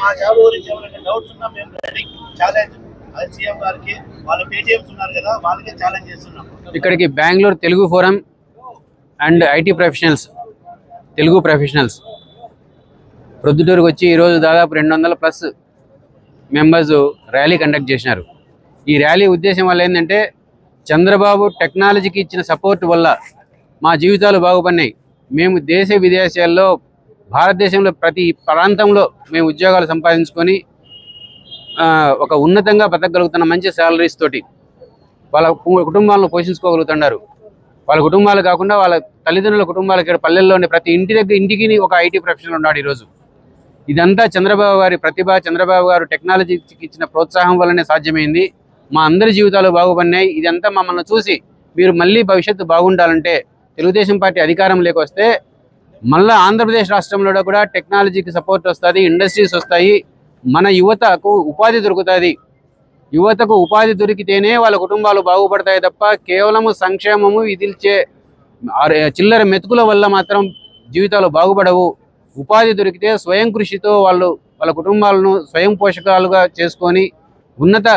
మా జాబ్ గురించి ఎవరైనా డౌట్స్ ఉన్నా మేము రెడీ ఛాలెంజ్ అది సీఎం గారికి వాళ్ళ పేటీఎంస్ ఉన్నారు కదా వాళ్ళకే ఛాలెంజ్ చేస్తున్నాం. ఇక్కడికి Bengaluru Telugu forum and IT professionals Telugu professionals. ప్రొద్దుటూరుకు వచ్చి ఈరోజు దాదాపు రెండు వందల ప్లస్ మెంబర్స్ ర్యాలీ కండక్ట్ చేసినారు. ఈ ర్యాలీ ఉద్దేశం వల్ల ఏంటంటే చంద్రబాబు టెక్నాలజీకి ఇచ్చిన సపోర్ట్ వల్ల మా జీవితాలు బాగుపడినాయి. మేము దేశ విదేశాల్లో భారతదేశంలో ప్రతి ప్రాంతంలో మేము ఉద్యోగాలు సంపాదించుకొని ఒక ఉన్నతంగా బతకగలుగుతున్న మంచి శాలరీస్ తోటి వాళ్ళ కుటుంబాలను పోషించుకోగలుగుతున్నారు. వాళ్ళ కుటుంబాలు కాకుండా వాళ్ళ తల్లిదండ్రుల కుటుంబాలకి ఇక్కడ పల్లెల్లోని ప్రతి ఇంటి దగ్గర ఇంటికి ఒక ఐటీ ప్రొఫెషనల్ ఉన్నాడు ఈరోజు. ఇదంతా చంద్రబాబు గారి ప్రతిభ చంద్రబాబు గారు టెక్నాలజీకి ఇచ్చిన ప్రోత్సాహం వల్లనే సాధ్యమైంది. మా అందరి జీవితాలు బాగుపడినాయి. ఇదంతా మమ్మల్ని చూసి మీరు మళ్ళీ భవిష్యత్తు బాగుండాలంటే తెలుగుదేశం పార్టీ అధికారం లేకొస్తే మళ్ళీ ఆంధ్రప్రదేశ్ రాష్ట్రంలో కూడా టెక్నాలజీకి సపోర్ట్ వస్తుంది ఇండస్ట్రీస్ వస్తాయి మన యువతకు ఉపాధి దొరుకుతుంది. యువతకు ఉపాధి దొరికితేనే వాళ్ళ కుటుంబాలు బాగుపడతాయి తప్ప కేవలము సంక్షేమము విధిల్చే చిల్లర మెతుకుల వల్ల మాత్రం జీవితాలు బాగుపడవు. ఉపాధి దొరికితే స్వయం కృషితో వాళ్ళు వాళ్ళ కుటుంబాలను స్వయం పోషకాలుగా చేసుకొని ఉన్నత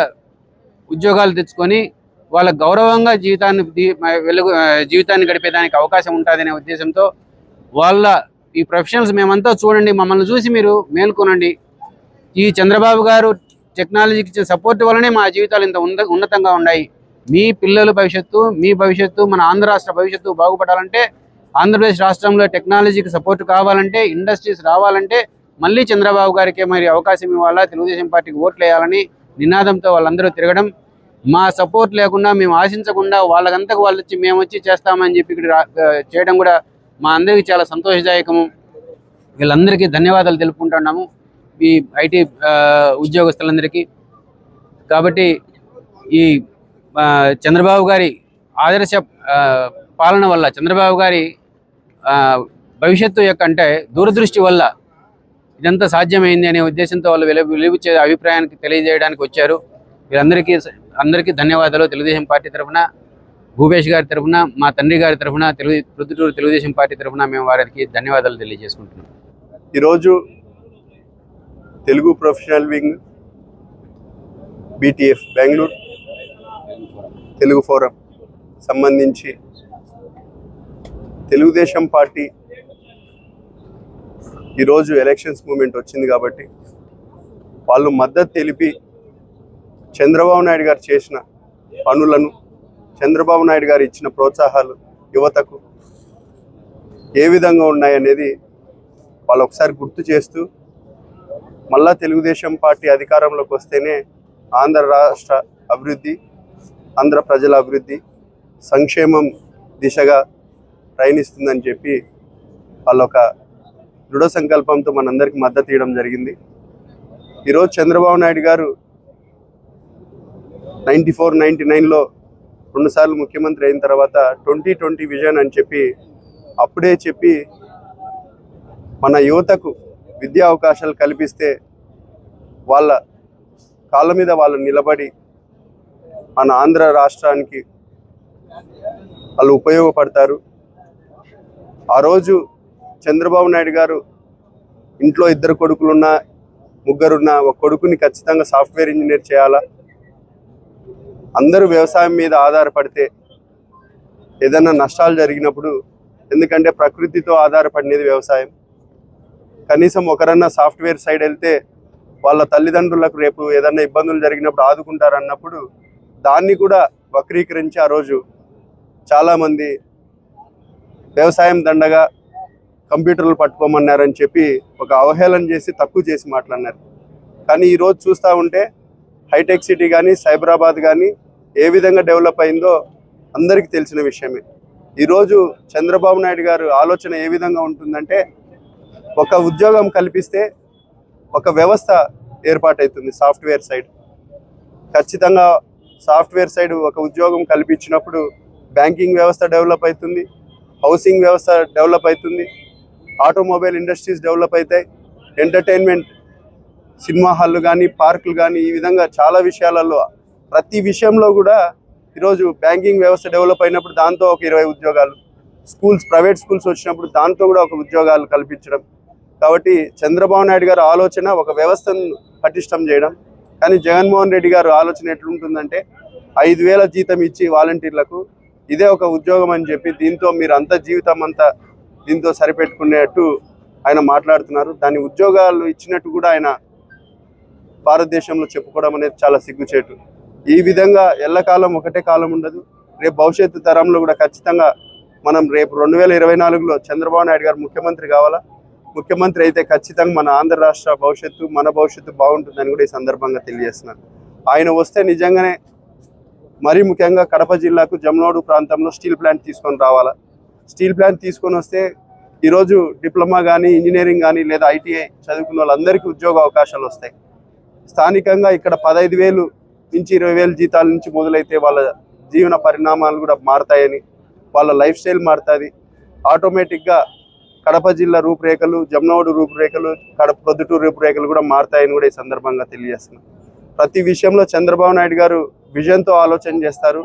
ఉద్యోగాలు తెచ్చుకొని వాళ్ళ గౌరవంగా జీవితాన్ని వెలుగు జీవితాన్ని గడిపేదానికి అవకాశం ఉంటుందనే ఉద్దేశంతో వాళ్ళ ఈ ప్రొఫెషనల్స్ మేమంతా చూడండి మమ్మల్ని చూసి మీరు మేల్కొనండి. ఈ చంద్రబాబు గారు టెక్నాలజీకి ఇచ్చిన సపోర్ట్ వల్లనే మా జీవితాలు ఇంత ఉన్న ఉన్నతంగా ఉన్నాయి. మీ పిల్లల భవిష్యత్తు మీ భవిష్యత్తు మన ఆంధ్ర రాష్ట్ర భవిష్యత్తు బాగుపడాలంటే ఆంధ్రప్రదేశ్ రాష్ట్రంలో టెక్నాలజీకి సపోర్ట్ కావాలంటే ఇండస్ట్రీస్ రావాలంటే మళ్ళీ చంద్రబాబు గారికే మరి అవకాశం ఇవ్వాలా తెలుగుదేశం పార్టీకి ఓట్లు వేయాలని నినాదంతో వాళ్ళందరూ తిరగడం. మా సపోర్ట్ లేకుండా మేము ఆశించకుండా వాళ్ళకంతకు వాళ్ళు వచ్చి మేము వచ్చి చేస్తామని చెప్పి ఇక్కడ రా- చేయడం కూడా మా అందరికీ చాలా సంతోషదాయకము. వీళ్ళందరికీ ధన్యవాదాలు తెలుపుకుంటున్నాము. ఈ ఐటీ ఉద్యోగస్తులందరికీ. కాబట్టి ఈ చంద్రబాబు గారి ఆదర్శ పాలన వల్ల చంద్రబాబు గారి భవిష్యత్తు యొక్క అంటే దూరదృష్టి వల్ల ఇదంతా సాధ్యమైంది అనే ఉద్దేశంతో వాళ్ళు వెలు అభిప్రాయానికి తెలియజేయడానికి వచ్చారు. వీరందరికీ అందరికీ ధన్యవాదాలు. తెలుగుదేశం పార్టీ తరఫున భూపేష్ గారి తరఫున మా తండ్రి గారి తరఫున తెలుగు ప్రొద్దుటూరు తెలుగుదేశం పార్టీ తరఫున మేము వారికి ధన్యవాదాలు తెలియజేసుకుంటున్నాం. ఈరోజు Telugu professional wing BTF Bengaluru Telugu forum సంబంధించి తెలుగుదేశం పార్టీ ఈరోజు ఎలక్షన్స్ మూమెంట్ వచ్చింది కాబట్టి వాళ్ళు మద్దతు తెలిపి చంద్రబాబు నాయుడు గారు చేసిన పనులను చంద్రబాబు నాయుడు గారు ఇచ్చిన ప్రోత్సాహాలు యువతకు ఏ విధంగా ఉన్నాయనేది వాళ్ళు ఒకసారి గుర్తు చేస్తూ మళ్ళా తెలుగుదేశం పార్టీ అధికారంలోకి వస్తేనే ఆంధ్ర రాష్ట్ర అభివృద్ధి ఆంధ్ర ప్రజల అభివృద్ధి సంక్షేమం దిశగా ప్రయాణిస్తుందని చెప్పి వాళ్ళు ఒక దృఢ సంకల్పంతో మనందరికీ మద్దతు ఇవ్వడం జరిగింది. ఈరోజు చంద్రబాబు నాయుడు గారు నైంటీ ఫోర్ నైంటీ నైన్లో రెండుసార్లు ముఖ్యమంత్రి అయిన తర్వాత ట్వంటీ ట్వంటీ విజన్ అని చెప్పి అప్పుడే చెప్పి మన యువతకు విద్యా అవకాశాలు కల్పిస్తే వాళ్ళ కాళ్ళ మీద వాళ్ళు నిలబడి మన ఆంధ్ర రాష్ట్రానికి వాళ్ళు ఉపయోగపడతారు. ఆ రోజు చంద్రబాబు నాయుడు గారు ఇంట్లో ఇద్దరు కొడుకులున్నా ముగ్గురున్న ఒక కొడుకుని ఖచ్చితంగా సాఫ్ట్వేర్ ఇంజనీర్ చేయాలా? అందరూ వ్యవసాయం మీద ఆధారపడితే ఏదైనా నష్టాలు జరిగినప్పుడు ఎందుకంటే ప్రకృతితో ఆధారపడినది వ్యవసాయం. కనీసం ఒకరన్నా సాఫ్ట్వేర్ సైడ్ వెళ్తే వాళ్ళ తల్లిదండ్రులకు రేపు ఏదన్నా ఇబ్బందులు జరిగినప్పుడు ఆదుకుంటారన్నప్పుడు దాన్ని కూడా వక్రీకరించి ఆ రోజు చాలామంది వ్యవసాయం దండగా కంప్యూటర్లు పట్టుకోమన్నారని చెప్పి ఒక అవహేళన చేసి తక్కువ చేసి మాట్లాడినారు. కానీ ఈరోజు చూస్తూ ఉంటే హైటెక్ సిటీ కానీ సైబరాబాద్ కానీ ఏ విధంగా డెవలప్ అయిందో అందరికీ తెలిసిన విషయమే. ఈరోజు చంద్రబాబు నాయుడు గారు ఆలోచన ఏ విధంగా ఉంటుందంటే ఒక ఉద్యోగం కల్పిస్తే ఒక వ్యవస్థ ఏర్పాటవుతుంది సాఫ్ట్వేర్ సైడ్. ఖచ్చితంగా సాఫ్ట్వేర్ సైడ్ ఒక ఉద్యోగం కల్పించినప్పుడు బ్యాంకింగ్ వ్యవస్థ డెవలప్ అవుతుంది హౌసింగ్ వ్యవస్థ డెవలప్ అవుతుంది ఆటోమొబైల్ ఇండస్ట్రీస్ డెవలప్ అవుతాయి ఎంటర్టైన్మెంట్ సినిమా హాళ్ళు కానీ పార్కులు కానీ ఈ విధంగా చాలా విషయాలలో ప్రతి విషయంలో కూడా ఈరోజు బ్యాంకింగ్ వ్యవస్థ డెవలప్ అయినప్పుడు దాంతో ఒక ఇరవై ఉద్యోగాలు స్కూల్స్ ప్రైవేట్ స్కూల్స్ వచ్చినప్పుడు దాంతో కూడా ఒక ఉద్యోగాలు కల్పించడం. కాబట్టి చంద్రబాబు నాయుడు గారి ఆలోచన ఒక వ్యవస్థను పటిష్టం చేయడం. కానీ జగన్మోహన్ రెడ్డి గారు ఆలోచన ఎట్లుంటుందంటే ఐదు వేల జీతం ఇచ్చి వాలంటీర్లకు ఇదే ఒక ఉద్యోగం అని చెప్పి దీంతో మీరు అంత జీవితం అంతా దీంతో సరిపెట్టుకునేట్టు ఆయన మాట్లాడుతున్నారు. దాని ఉద్యోగాలు ఇచ్చినట్టు కూడా ఆయన భారతదేశంలో చెప్పుకోవడం అనేది చాలా సిగ్గుచేటు. ఈ విధంగా ఎల్లకాలం ఒకటే కాలం ఉండదు. రేపు భవిష్యత్తు తరంలో కూడా ఖచ్చితంగా మనం రేపు రెండు వేల ఇరవై నాలుగులో చంద్రబాబు నాయుడు గారు ముఖ్యమంత్రి కావాలా? ముఖ్యమంత్రి అయితే ఖచ్చితంగా మన ఆంధ్ర రాష్ట్ర భవిష్యత్తు మన భవిష్యత్తు బాగుంటుందని కూడా ఈ సందర్భంగా తెలియజేస్తున్నాను ఆయన వస్తే నిజంగానే మరీ ముఖ్యంగా కడప జిల్లాకు జమ్నోడు ప్రాంతంలో స్టీల్ ప్లాంట్ తీసుకొని రావాలా? స్టీల్ ప్లాంట్ తీసుకొని వస్తే ఈరోజు డిప్లొమా కానీ ఇంజనీరింగ్ కానీ లేదా ఐటీఐ చదువుకున్న వాళ్ళందరికీ ఉద్యోగ అవకాశాలు వస్తాయి. స్థానికంగా ఇక్కడ పదహైదు వేలు నుంచి ఇరవై వేలు జీతాల నుంచి మొదలైతే వాళ్ళ జీవన పరిణామాలు కూడా మారుతాయని వాళ్ళ లైఫ్ స్టైల్ మారుతుంది. ఆటోమేటిక్గా కడప జిల్లా రూపురేఖలు జమ్నోడు రూపురేఖలు కడప ప్రొద్దుటూరు రూపురేఖలు కూడా మారుతాయని కూడా ఈ సందర్భంగా తెలియజేస్తున్నాను ప్రతి విషయంలో చంద్రబాబు నాయుడు గారు విజన్తో ఆలోచన చేస్తారు.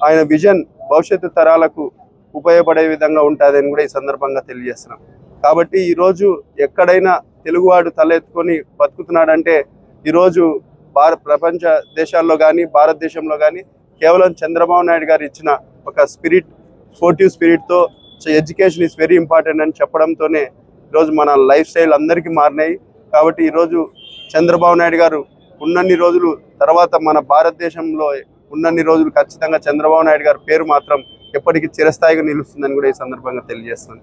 ఆయన విజన్ భవిష్యత్తు తరాలకు ఉపయోగపడే విధంగా ఉంటుందని కూడా ఈ సందర్భంగా తెలియజేస్తున్నాం. కాబట్టి ఈరోజు ఎక్కడైనా తెలుగువాడు తలెత్తుకొని బతుకుతున్నాడంటే ఈరోజు భారత ప్రపంచ దేశాల్లో కానీ భారతదేశంలో కానీ కేవలం చంద్రబాబు నాయుడు గారు ఇచ్చిన ఒక స్పిరిట్ స్పోర్టివ్ స్పిరిట్తో ఎడ్యుకేషన్ ఈజ్ వెరీ ఇంపార్టెంట్ అని చెప్పడంతోనే ఈరోజు మన లైఫ్ స్టైల్ అందరికీ మారినాయి. కాబట్టి ఈరోజు చంద్రబాబు నాయుడు గారు ఉన్నన్ని రోజులు తర్వాత మన భారతదేశంలో ఉన్నన్ని రోజులు ఖచ్చితంగా చంద్రబాబు నాయుడు గారి పేరు మాత్రం ఎప్పటికీ చిరస్థాయిగా నిలుస్తుందని కూడా ఈ సందర్భంగా తెలియజేస్తుంది